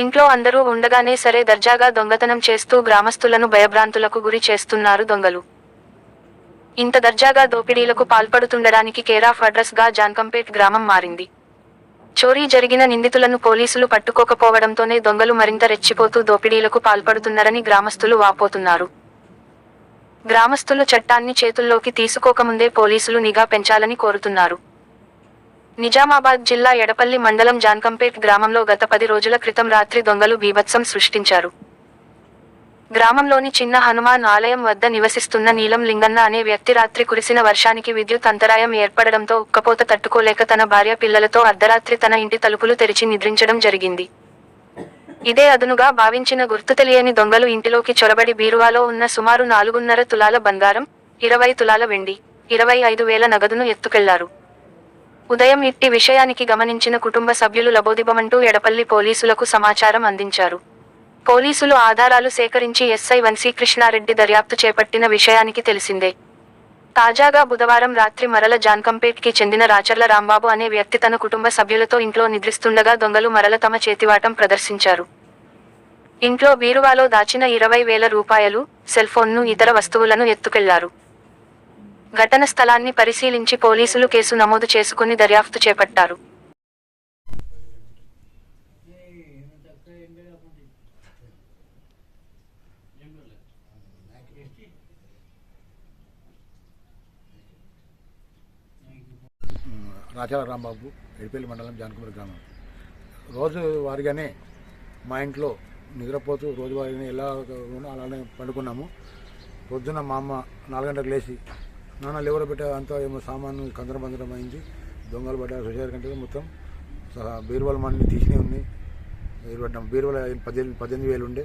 ఇంట్లో అందరూ ఉండగానే సరే దర్జాగా దొంగతనం చేస్తూ గ్రామస్తులను భయభ్రాంతులకు గురి చేస్తున్నారు దొంగలు. ఇంత దర్జాగా దోపిడీలకు పాల్పడుతుండడానికి కేరాఫ్ అడ్రస్గా జాన్కంపేట్ గ్రామం మారింది. చోరీ జరిగిన నిందితులను పోలీసులు పట్టుకోకపోవడంతోనే దొంగలు మరింత రెచ్చిపోతూ దోపిడీలకు పాల్పడుతున్నారని గ్రామస్తులు వాపోతున్నారు. గ్రామస్తులు చట్టాన్ని చేతుల్లోకి తీసుకోకముందే పోలీసులు నిఘా పెంచాలని కోరుతున్నారు. నిజామాబాద్ జిల్లా ఎడపల్లి మండలం జాన్కంపేట్ గ్రామంలో గత పది రోజుల క్రితం రాత్రి దొంగలు బీభత్సం సృష్టించారు. గ్రామంలోని చిన్న హనుమాన్ ఆలయం వద్ద నివసిస్తున్న నీలం లింగన్న అనే వ్యక్తి రాత్రి కురిసిన వర్షానికి విద్యుత్ అంతరాయం ఏర్పడడంతో ఉక్కపోత తట్టుకోలేక తన భార్య పిల్లలతో అర్ధరాత్రి తన ఇంటి తలుపులు తెరిచి నిద్రించడం జరిగింది. ఇదే అదునుగా భావించిన గుర్తు తెలియని దొంగలు ఇంటిలోకి చొరబడి బీరువాలో ఉన్న సుమారు నాలుగున్నర తులాల బంగారం ఇరవై తులాల వెండి ఇరవై ఐదు వేల నగదును ఎత్తుకెళ్ళారు. ఉదయం ఇట్టి విషయానికి గమనించిన కుటుంబ సభ్యులు లబోదిబమంటూ ఎడపల్లి పోలీసులకు సమాచారం అందించారు. పోలీసులు ఆధారాలు సేకరించి ఎస్ఐ వంశీ కృష్ణారెడ్డి దర్యాప్తు చేపట్టిన విషయానికి తెలిసిందే. తాజాగా బుధవారం రాత్రి మరల జాన్కంపేట్కి చెందిన రాచర్ల రాంబాబు అనే వ్యక్తి తన కుటుంబ సభ్యులతో ఇంట్లో నిద్రిస్తుండగా దొంగలు మరల తమ చేతివాటం ప్రదర్శించారు. ఇంట్లో బీరువాలో దాచిన ఇరవై వేల రూపాయలు సెల్ఫోన్ను ఇతర వస్తువులను ఎత్తుకెళ్ళారు. ఘటన స్థలాన్ని పరిశీలించి పోలీసులు కేసు నమోదు చేసుకుని దర్యాప్తు చేపట్టారు. రాచాల రాంబాబు ఎడిపల్లి మండలం జానకుమరి గ్రామం. రోజు వారిగానే మా ఇంట్లో నిద్రపోతూ రోజువారీగానే ఎలా అలానే పండుకున్నాము. పొద్దున మా అమ్మ నాలుగు గంటలకు లేచి నాన్న లేవర పెట్టే అంతా ఏమో సామాను కందరం బందరం అయింది. దొంగలు పడ్డారు. సుషారు కంటే మొత్తం సహా బీరువాల మన్ని తీసినవి ఉన్నాయి బీరు పడ్డాం. బీరువాల పద్దెనిమిది పద్దెనిమిది వేలు ఉండే.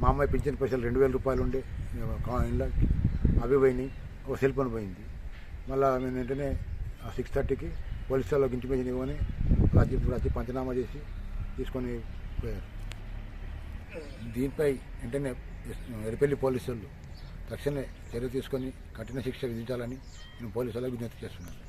మా అమ్మాయి పింఛన్ పైసలు రెండు వేల రూపాయలు ఉండే. ఇంట్లో అవి పోయినాయి. ఒక సెల్ ఫోన్ పోయింది. మళ్ళీ మేము వెంటనే సిక్స్ థర్టీకి పోలీస్ స్టేషన్లోకి ఇంటిమేషన్ ఇవ్వని రాజీ రాజీ పంచనామా చేసి తీసుకొని పోయారు. దీనిపై వెంటనే ఎరిపెల్లి పోలీసు వాళ్ళు తక్షణమే చర్య తీసుకొని కఠిన శిక్ష విధించాలని నేను పోలీసులకు విజ్ఞప్తి చేస్తున్నాను.